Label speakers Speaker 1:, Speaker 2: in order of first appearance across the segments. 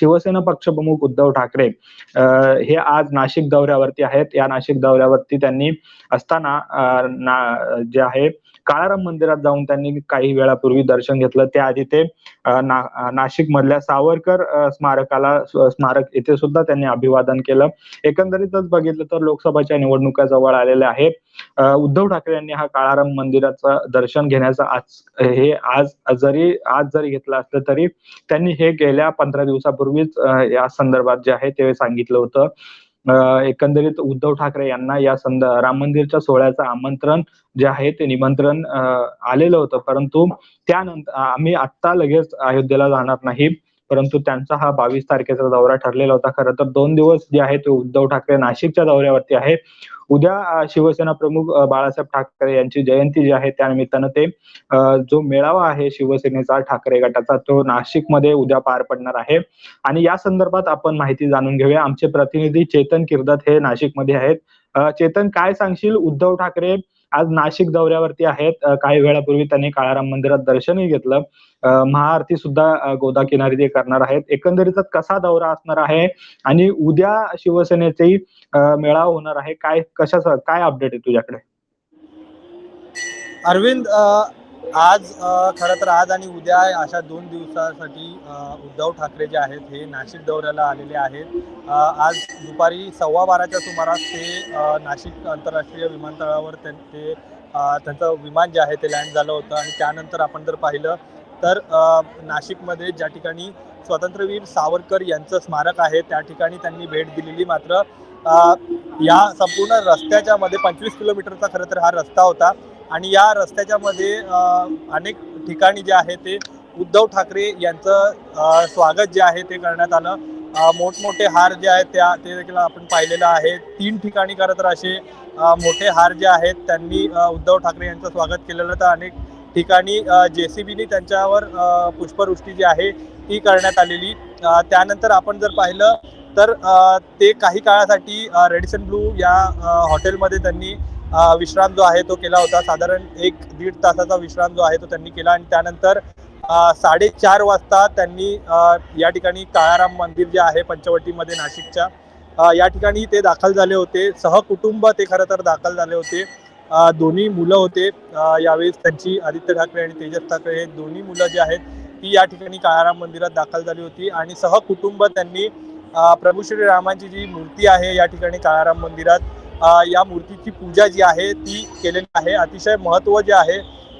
Speaker 1: शिवसेना पक्षप्रमुख उद्धव ठाकरे हे आज नाशिक दौऱ्यावरती आहेत. या नाशिक दौऱ्यावरती त्यांनी असताना ना- जे आहे काळाराम मंदिरात जाऊन त्यांनी काही वेळापूर्वी दर्शन घेतलं. त्याआधी ते ना नाशिक मधल्या सावरकर स्मारकाला स्मारक येथे सुद्धा त्यांनी अभिवादन केलं. एकंदरीतच बघितलं तर लोकसभाच्या निवडणुका जवळ आलेल्या आहेत उद्धव ठाकरे यांनी हा काळाराम मंदिराचं दर्शन घेण्याचा आज हे आज जरी आज जरी घेतलं असलं तरी त्यांनी हे गेल्या पंधरा दिवसापूर्वीच या संदर्भात जे आहे ते सांगितलं होतं. एकंदरीत उद्धव ठाकरे यांना या संद राम मंदिरच्या सोहळ्याचं आमंत्रण जे आहे ते निमंत्रण आलेलं होतं. परंतु त्यानंतर आम्ही आत्ता लगेच अयोध्येला जाणार नाही. परंतु त्यांचा हा बावीस तारखेचा दौरा ठरलेला होता. खरं तर दोन दिवस जे आहे ते उद्धव ठाकरे नाशिकच्या दौऱ्यावरती आहे. उद्या शिवसेना प्रमुख बाळासाहेब ठाकरे यांची जयंती जी आहे त्यानिमित्तानं ते जो मेळावा आहे शिवसेनेचा ठाकरे गटाचा तो नाशिकमध्ये उद्या पार पडणार आहे. आणि या संदर्भात आपण माहिती जाणून घेऊया. आमचे प्रतिनिधी चेतन किर्दत हे नाशिकमध्ये आहेत. चेतन काय सांगशील? उद्धव ठाकरे आज नाशिक दौऱ्यावरती आहेत. काही वेळापूर्वी त्यांनी काळाराम मंदिरात दर्शनही घेतलं. महाआरती सुद्धा गोदा किनारी ते करणार आहेत. एकंदरीतच कसा दौरा असणार आहे? आणि उद्या शिवसेनेचाही मेळावा होणार आहे. काय कशा काय अपडेट आहे तुझ्याकडे?
Speaker 2: अरविंद आज खरं तर आज आणि उद्या अशा दोन दिवसासाठी उद्धव ठाकरे जे आहेत हे नाशिक दौऱ्याला आलेले आहेत. आज दुपारी सव्वा बाराच्या सुमारास ते नाशिक आंतरराष्ट्रीय विमानतळावर ते त्यांचं विमान जे आहे ते लँड झालं होतं आणि त्यानंतर आपण जर पाहिलं तर नाशिकमध्ये ज्या ठिकाणी स्वातंत्र्यवीर सावरकर यांचं स्मारक आहे त्या ठिकाणी त्यांनी भेट दिलेली मात्र या संपूर्ण रस्त्याच्या मध्ये पंचवीस किलोमीटरचा खरं तर हा रस्ता होता. आणि या रस्त्याच्या मध्ये अनेक ठिकाणी जे आहे ते उद्धव ठाकरे यांचं स्वागत जे आहे ते करण्यात आलं. मोठमोठे हार जे आहेत त्या ते देखील आपण पाहिलेलं आहे. तीन ठिकाणी खरं तर असे मोठे हार जे आहेत त्यांनी उद्धव ठाकरे यांचं स्वागत केलेलं. तर अनेक ठिकाणी जे सी बीने त्यांच्यावर पुष्पवृष्टी जी आहे ती करण्यात आलेली. त्यानंतर आपण जर पाहिलं तर ते काही काळासाठी रेडिसन ब्लू या हॉटेलमध्ये त्यांनी विश्राम जो आहे तो केला होता. साधारण एक दीड तासाचा विश्राम जो आहे तो त्यांनी केला आणि त्यानंतर साडेचार वाजता त्यांनी या ठिकाणी काळाराम मंदिर जे आहे पंचवटीमध्ये नाशिकच्या या ठिकाणी ते दाखल झाले होते. सहकुटुंब ते खरं तर दाखल झाले होते. दोन्ही मुलं होते यावेळेस त्यांची आदित्य ठाकरे आणि तेजस ठाकरे हे दोन्ही मुलं जे आहेत ती या ठिकाणी काळाराम मंदिरात दाखल झाली होती आणि सहकुटुंब त्यांनी प्रभू श्री श्रीरामांची जी मूर्ती आहे या ठिकाणी काळाराम मंदिरात या मूर्तीची पूजा जी आहे ती केलेली आहे. अतिशय महत्त्व जे आहे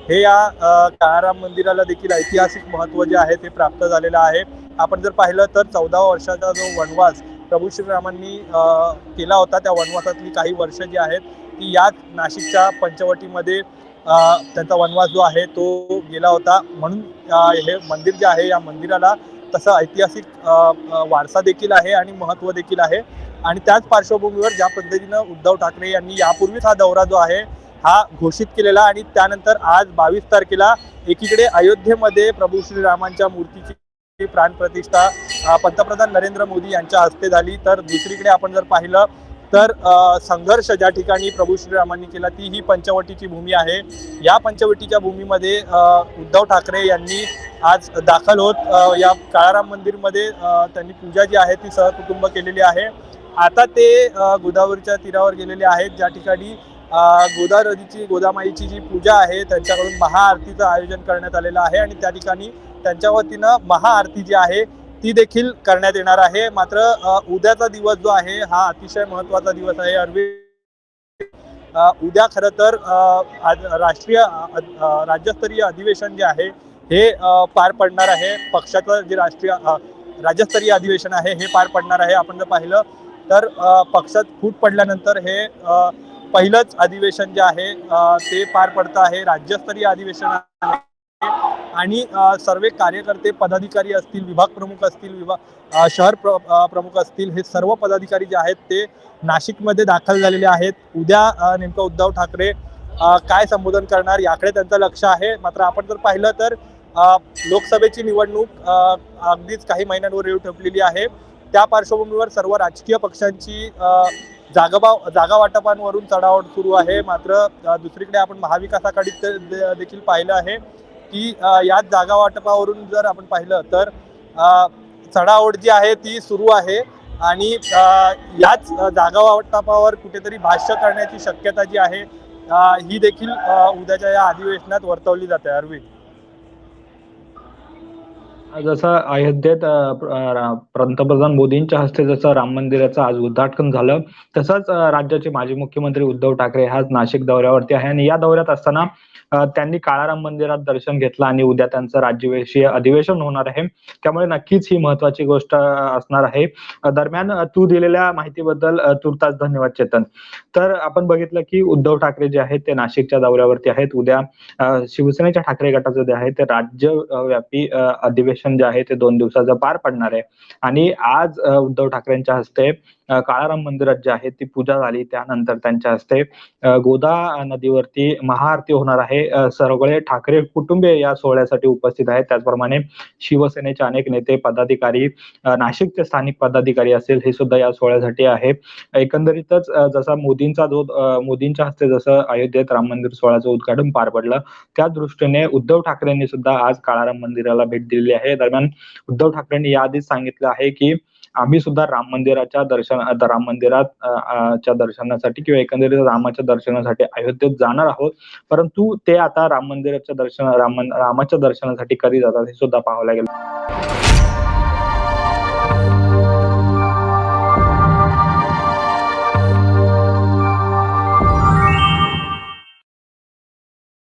Speaker 2: हे या काळाराम मंदिराला देखील ऐतिहासिक महत्त्व जे आहे ते प्राप्त झालेलं आहे. आपण जर पाहिलं तर चौदा वर्षाचा जो वनवास प्रभू श्रीरामांनी केला होता त्या वनवासातली काही वर्ष जी आहेत ती याच नाशिकच्या पंचवटीमध्ये त्यांचा वनवास जो आहे तो गेला होता. म्हणून हे मंदिर जे आहे या मंदिराला तसं ऐतिहासिक वारसा देखील आहे आणि महत्त्व देखील आहे. आणि त्याच पार्श्वभूमीवर ज्या पद्धतीनं उद्धव ठाकरे यांनी यापूर्वीच हा दौरा जो आहे हा घोषित केलेला आणि त्यानंतर आज बावीस तारखेला एकीकडे अयोध्येमध्ये प्रभू श्रीरामांच्या मूर्तीची प्राणप्रतिष्ठा पंतप्रधान नरेंद्र मोदी यांच्या हस्ते झाली. तर दुसरीकडे आपण जर पाहिलं तर संघर्ष ज्या ठिकाणी प्रभू श्रीरामांनी केला ती ही पंचवटीची भूमी आहे. या पंचवटीच्या भूमीमध्ये उद्धव ठाकरे यांनी आज दाखल होत या काळाराम मंदिरमध्ये त्यांनी पूजा जी आहे ती सहकुटुंब केलेली आहे. आता ते गोदावरीच्या तीरावर गेलेले आहेत. ज्या ठिकाणी गोदा नदीची गोदामाईची जी पूजा आहे त्यांच्याकडून महाआरतीचं आयोजन करण्यात आलेलं आहे आणि त्या ठिकाणी त्यांच्या वतीनं महाआरती जी आहे ती देखील करण्यात येणार आहे. मात्र उद्याचा दिवस जो आहे हा अतिशय महत्त्वाचा दिवस आहे. अरविंद उद्या खरं तर आज राष्ट्रीय राज्यस्तरीय अधिवेशन जे आहे हे पार पडणार आहे. पक्षाचं जे राष्ट्रीय राज्यस्तरीय अधिवेशन आहे हे पार पडणार आहे. आपण जर पाहिलं तर पक्षात फूट पडल्यानंतर हे पहिलंच अधिवेशन जे आहे ते पार पडतं आहे. राज्यस्तरीय अधिवेशन आहे. आणि सर्व कार्यकर्ते पदाधिकारी असतील विभाग प्रमुख असतील विभाग शहर प्र प्रमुख असतील हे सर्व पदाधिकारी जे आहेत ते नाशिकमध्ये दाखल झालेले आहेत. उद्या नेमकं उद्धव ठाकरे काय संबोधन करणार याकडे त्यांचं लक्ष आहे. मात्र आपण जर पाहिलं तर लोकसभेची निवडणूक अगदीच काही महिन्यांवर येऊ ठेपलेली आहे. त्या पार्श्वभूमीवर सर्व राजकीय पक्षांची जागाबाव जागा वाटपांवरून चढाओढ सुरू आहे. मात्र दुसरीकडे आपण महाविकास आघाडीत देखील पाहिलं आहे की याच जागा वाटपावरून जर आपण पाहिलं तर चढाओढ जी आहे ती सुरू आहे आणि याच जागा वाटपावर कुठेतरी भाष्य करण्याची शक्यता जी आहे ही देखील उद्याच्या या अधिवेशनात वर्तवली जाते. अरविंद.
Speaker 1: जसं अयोध्येत पंतप्रधान मोदींच्या हस्ते जसं राम मंदिराचं आज उद्घाटन झालं तसंच राज्याचे माजी मुख्यमंत्री उद्धव ठाकरे आज नाशिक दौऱ्यावरती आहे. आणि या दौऱ्यात असताना त्यांनी काळाराम मंदिरात दर्शन घेतलं आणि उद्या त्यांचं राज्यविषयी अधिवेशन होणार आहे. त्यामुळे नक्कीच ही महत्वाची गोष्ट असणार आहे. दरम्यान तू दिलेल्या माहितीबद्दल तुर्तास धन्यवाद चेतन. तर आपण बघितलं की उद्धव ठाकरे जे आहेत ते नाशिकच्या दौऱ्यावरती आहेत. उद्या शिवसेनेच्या ठाकरे गटाचं जे आहे ते राज्यव्यापी अधिवेशन अधिवेशन जे आहे ते दोन दिवसाचं पार पडणार आहे. आणि आज उद्धव ठाकरेंच्या हस्ते काळाराम मंदिरात जे आहे ती पूजा झाली. त्यानंतर त्यांच्या हस्ते गोदा नदीवरती महाआरती होणार आहे. सगळे ठाकरे कुटुंबीय या सोहळ्यासाठी उपस्थित आहेत. त्याचप्रमाणे शिवसेनेचे अनेक नेते पदाधिकारी नाशिकचे स्थानिक पदाधिकारी असेल हे सुद्धा या सोहळ्यासाठी आहे. एकंदरीतच जसा मोदींचा जो मोदींच्या हस्ते जसं अयोध्येत राम मंदिर सोहळ्याचं उद्घाटन पार पडलं त्या दृष्टीने उद्धव ठाकरेंनी सुद्धा आज काळाराम मंदिराला भेट दिलेली आहे. दरम्यान उद्धव ठाकरेंनी याआधीच सांगितलं आहे की आम्ही सुद्धा राम मंदिराच्या दर्शन राम मंदिरात च्या दर्शनासाठी किंवा एकंदरीत रामाच्या दर्शनासाठी अयोध्येत जाणार आहोत. परंतु ते आता राम मंदिराच्या दर्शन राम रामाच्या दर्शनासाठी कधी जातात हे सुद्धा पाहावं लागेल.